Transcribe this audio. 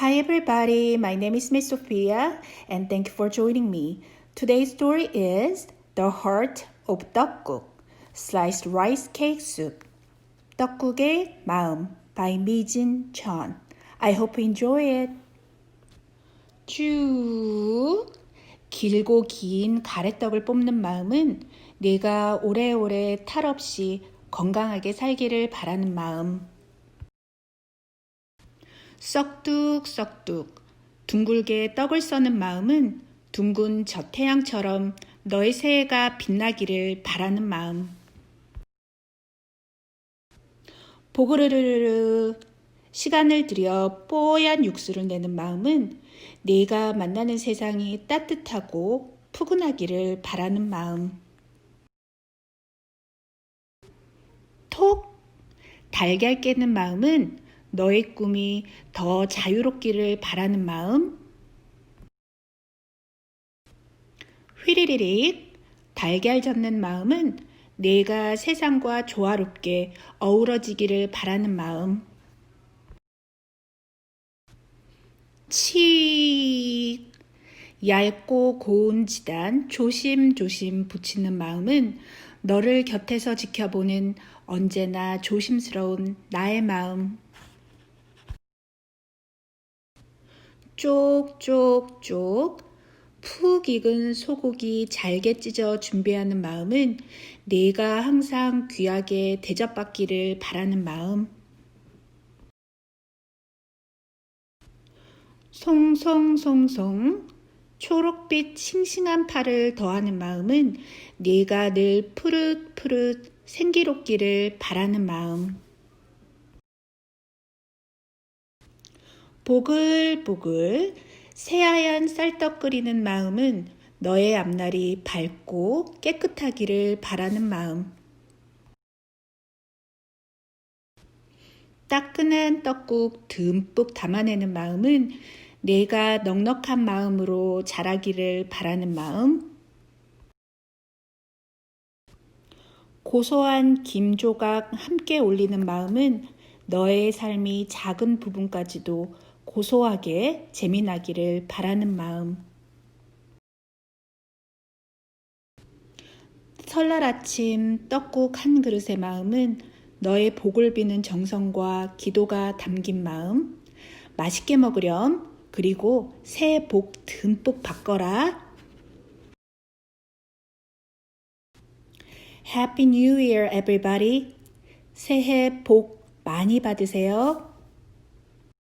Hi everybody, my name is Miss Sophia and thank you for joining me. Today's story is The Heart of 떡국 Sliced Rice Cake Soup 떡국의 마음 by 미진 천 I hope you enjoy it. 쭉 길고 긴 가래떡을 뽑는 마음은 내가 오래오래 탈 없이 건강하게 살기를 바라는 마음. 썩뚝썩뚝 둥글게 떡을 써는 마음은 둥근 저 태양처럼 너의 새해가 빛나기를 바라는 마음. 보그르르르 시간을 들여 뽀얀 육수를 내는 마음은 내가 만나는 세상이 따뜻하고 푸근하기를 바라는 마음. 톡 달걀 깨는 마음은 너의 꿈이 더 자유롭기를 바라는 마음. 휘리리릭 달걀 젓는 마음은 내가 세상과 조화롭게 어우러지기를 바라는 마음. 치 얇고 고운 지단 조심조심 붙이는 마음은 너를 곁에서 지켜보는 언제나 조심스러운 나의 마음. 쪽쪽쪽 푹 익은 소고기 잘게 찢어 준비하는 마음은 내가 항상 귀하게 대접받기를 바라는 마음. 송송송송 초록빛 싱싱한 팔을 더하는 마음은 내가 늘 푸릇푸릇 생기롭기를 바라는 마음. 보글보글 새하얀 쌀떡 끓이는 마음은 너의 앞날이 밝고 깨끗하기를 바라는 마음. 따끈한 떡국 듬뿍 담아내는 마음은 내가 넉넉한 마음으로 자라기를 바라는 마음. 고소한 김 조각 함께 올리는 마음은 너의 삶이 작은 부분까지도 고소하게 재미나기를 바라는 마음. 설날 아침 떡국 한 그릇의 마음은 너의 복을 비는 정성과 기도가 담긴 마음. 맛있게 먹으렴. 그리고 새해 복 듬뿍 받거라. Happy New Year, everybody. 새해 복 많이 받으세요.